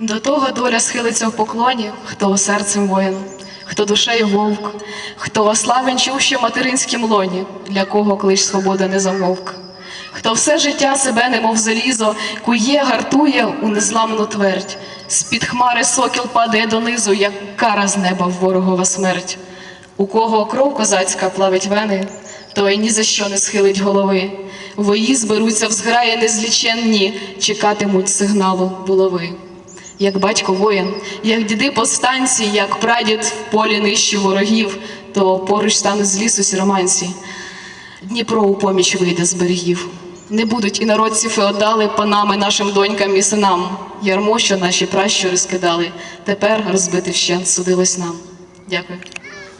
До того доля схилиться в поклоні, хто серцем воїн, хто душею вовк, хто славен чув, що в материнськім лоні, для кого клич свобода не замовк, хто все життя себе, немов залізо, кує, гартує у незламну твердь, з-під хмари сокіл падає донизу, як кара з неба ворогова смерть. У кого кров козацька плавить вени, той ні за що не схилить голови. Вої зберуться в зграї незліченні, чекатимуть сигналу булави. Як батько воїн, як діди повстанці, як прадід в полі нищу ворогів, то поруч стануть з лісу сіроманці. Дніпро у поміч вийде з берегів. Не будуть і народці феодали панами нашим донькам і синам. Ярмо, що наші пращури скидали, тепер розбити вщент судилось нам. Дякую.